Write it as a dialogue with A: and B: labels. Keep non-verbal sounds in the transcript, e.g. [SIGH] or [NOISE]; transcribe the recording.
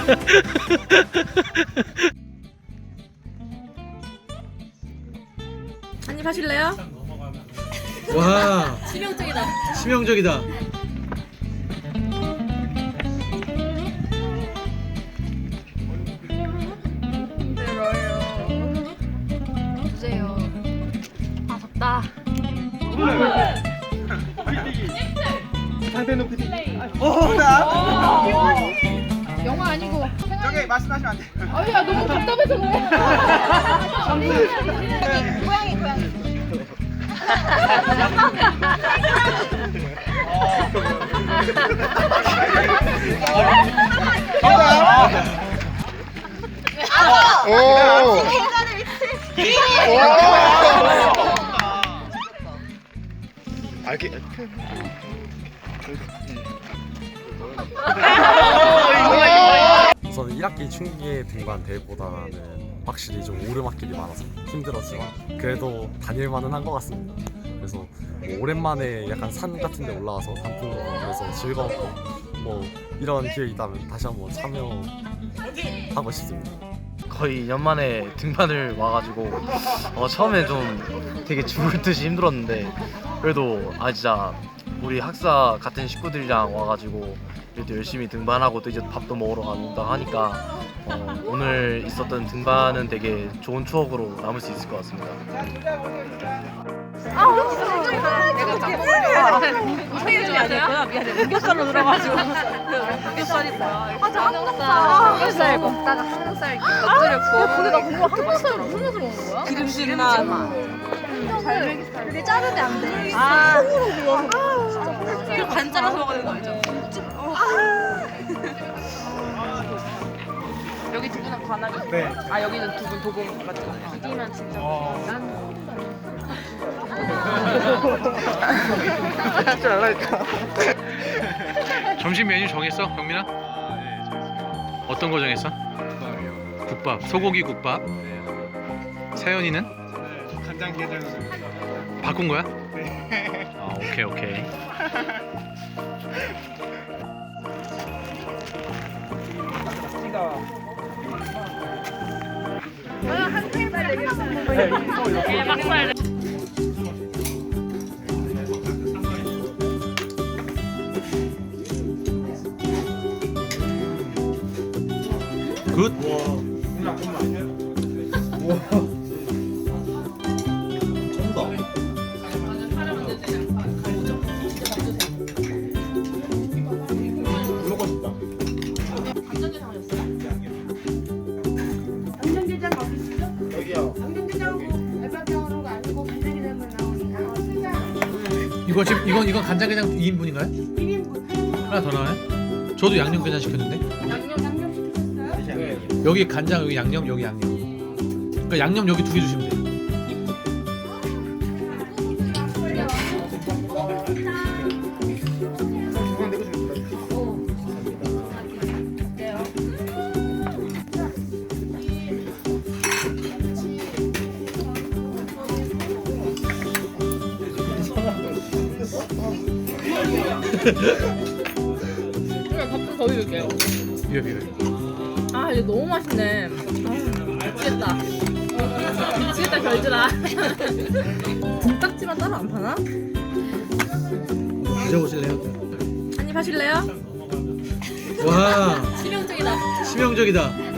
A: [LAUGHS] 한입 하실래요?
B: 와
A: 치명적이다.
B: 치명적이다.
A: 주세요. 아 덥다. 영화
C: 저기 말씀하시면 안 돼요.
A: 아야 너무 답답해서 그래. 고양이 고양이.
C: 알게.
D: 우선 1학기 충기의 등반 대회보다는 확실히 좀 오르막길이 많아서 힘들었지만 그래도 다닐만은 한 것 같습니다. 그래서 뭐 오랜만에 약간 산 같은 데 올라가서 단풍도 보면서 즐거웠고 뭐 이런 기회 있다면 다시 한번 참여하고 싶습니다.
E: 거의 연만에 등반을 와가지고 어, 처음에 좀 되게 죽을 듯이 힘들었는데 그래도 아 진짜 우리 학사 같은 식구들이랑 와가지고 그래도 열심히 등반하고 또 이제 밥도 먹으러 간다 하니까 어, 오늘 있었던 등반은 되게 좋은 추억으로 남을 수 있을 것 같습니다.
A: 어떻게 해줘야 미안해. 삼겹살로 들어가지고. 삼겹살이 뭐야? 맞아 삼겹살. 삼겹살 먹다가 이렇게 엎드렸고. 야 근데 나 궁금해. 삼겹살 무슨 맛을 먹는 거야? 기름질만.
F: 그게 자르면 안 돼.
A: 아. 그 간장어서 먹어야 되는 거 알죠? 관악이.
C: 네.
A: 아 여기는 두분 도봉 맞죠? 여기만 진짜. 난
B: 점심 메뉴 정했어, 경민아? 어떤 거 정했어? 국밥, 소고기 국밥. 세연이는
C: 간장 게장.
B: 바꾼 거야? 아, 오케이 오케이. [LAUGHS] 굿.
F: 양념게장
B: 이거 지금 이건 이건 간장게장 2인분인가요?
F: 1인분.
B: 하나 더 나와요? 저도 양념게장 시켰는데.
F: 양념 양념 시키셨어요?
B: 여기 간장, 여기 양념, 여기 양념. 그러니까 양념 여기 두 개 주시면 돼요.
A: 밥좀 더 드릴게요.
B: 비벼 비벼.
A: 아 이거 너무 맛있네. 아, 미치겠다. 미치겠다 결즈라. 등딱지만 따로 안 파나?
B: 드셔보실래요?
A: 한입 하실래요?
B: 와
A: 치명적이다.
B: 치명적이다.